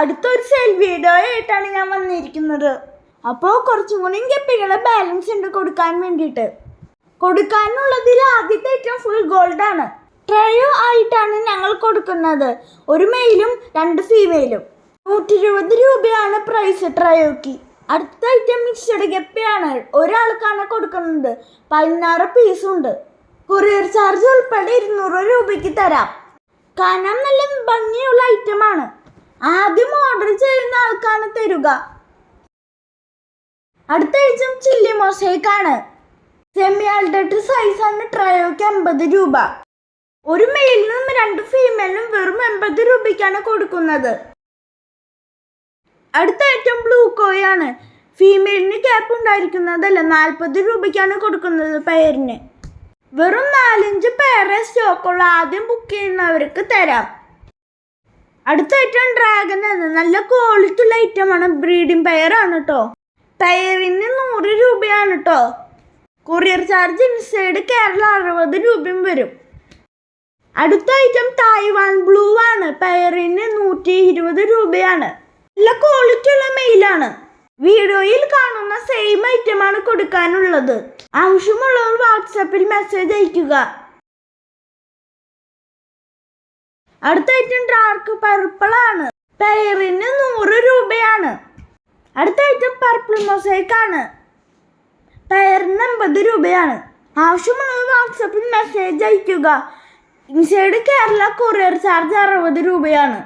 അടുത്തൊരു cell video ആയിട്ടാണ് ഞാൻ വന്നിരിക്കുന്നത്. അപ്പോൾ കുറച്ചും കൂടി ഗപ്പികളെ ബാലൻസ് ഉണ്ട് കൊടുക്കാൻ വേണ്ടിയിട്ട്. കൊടുക്കാനുള്ളതിൽ ആദ്യത്തെ ഏറ്റവും ഫുൾ ഗോൾഡാണ് ട്രയോ ആയിട്ടാണ് ഞങ്ങൾ കൊടുക്കുന്നത്. ഒരു മെയിലും രണ്ട് ഫീമെയിലും നൂറ്റി ഇരുപത് രൂപയാണ് പ്രൈസ് ട്രയോക്ക് അടുത്ത ഐറ്റം മിക്സഡ് ഗപ്പിയാണ്. ഒരാൾക്കാണ് കൊടുക്കുന്നത്. പതിനാറ് പീസുണ്ട് കൊറിയർ ചാർജ് ഉൾപ്പെടെ ഇരുന്നൂറ് രൂപയ്ക്ക് തരാം. കാണാൻ നല്ല ഭംഗിയുള്ള ഐറ്റമാണ് ആദ്യം ഓർഡർ ചെയ്യുന്ന ആൾക്കാണ് തരുക. അടുത്ത ഐറ്റം ചില്ലി മൊസൈക്കാണ് സെമി അൾട്ടഡ് സൈസാണ് ട്രയോക്ക് അമ്പത് രൂപ. ഒരു മെയിലിനും രണ്ട് ഫീമെയിലിനും വെറും എൺപത് രൂപയ്ക്കാണ് കൊടുക്കുന്നത്. അടുത്ത ഐറ്റം ബ്ലൂ കോയാണ് ഫീമെയിലിന് ക്യാപ്പ് ഉണ്ടായിരിക്കുന്നതല്ല നാൽപ്പത് രൂപയ്ക്കാണ് കൊടുക്കുന്നത് പെയറിന് വെറും നാലഞ്ച് പേരെ സ്റ്റോക്കുള്ള ആദ്യം ബുക്ക് ചെയ്യുന്നവർക്ക് തരാം. അടുത്ത ഐറ്റം ഡ്രാഗൺ ആണ് നല്ല ക്വാളിറ്റി ഉള്ള ഐറ്റമാണ് ബ്രീഡിംഗ് പെയർ ആണ് കേട്ടോ പെയറിന് നൂറ് രൂപയാണ് കേട്ടോ കൊറിയർ ചാർജ് ഇൻസൈഡ് കേരള അറുപത് രൂപയും വരും. അടുത്ത ഐറ്റം തായ്വാൻ ബ്ലൂ ആണ്. പെയറിന് നൂറ്റി ഇരുപത് രൂപയാണ്. നല്ല ക്വാളിറ്റി ഉള്ള മെയിലാണ് വീഡിയോയിൽ കാണുന്ന സെയിം ഐറ്റമാണ് കൊടുക്കാനുള്ളത്. ആവശ്യമുള്ളവർ വാട്സാപ്പിൽ മെസ്സേജ് അയയ്ക്കുക. അടുത്ത ഐറ്റം ഡാർക്ക് പർപ്പിൾ ആണ് പെയറിന് നൂറ് രൂപയാണ്. അടുത്ത ഐറ്റം പർപ്പിൾ മൊസൈക്ക് ആണ് പെയറിന് അമ്പത് രൂപയാണ്. ആവശ്യമുള്ളവർ വാട്സപ്പിൽ മെസ്സേജ് അയക്കുക ഇൻസൈഡ് കേരള കൊറിയർ ചാർജ് അറുപത് രൂപയാണ്.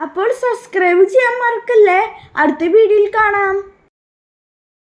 അപ്പോൾ സബ്സ്ക്രൈബ് ചെയ്യാൻ മറക്കല്ലേ? അടുത്ത വീഡിയോയിൽ കാണാം.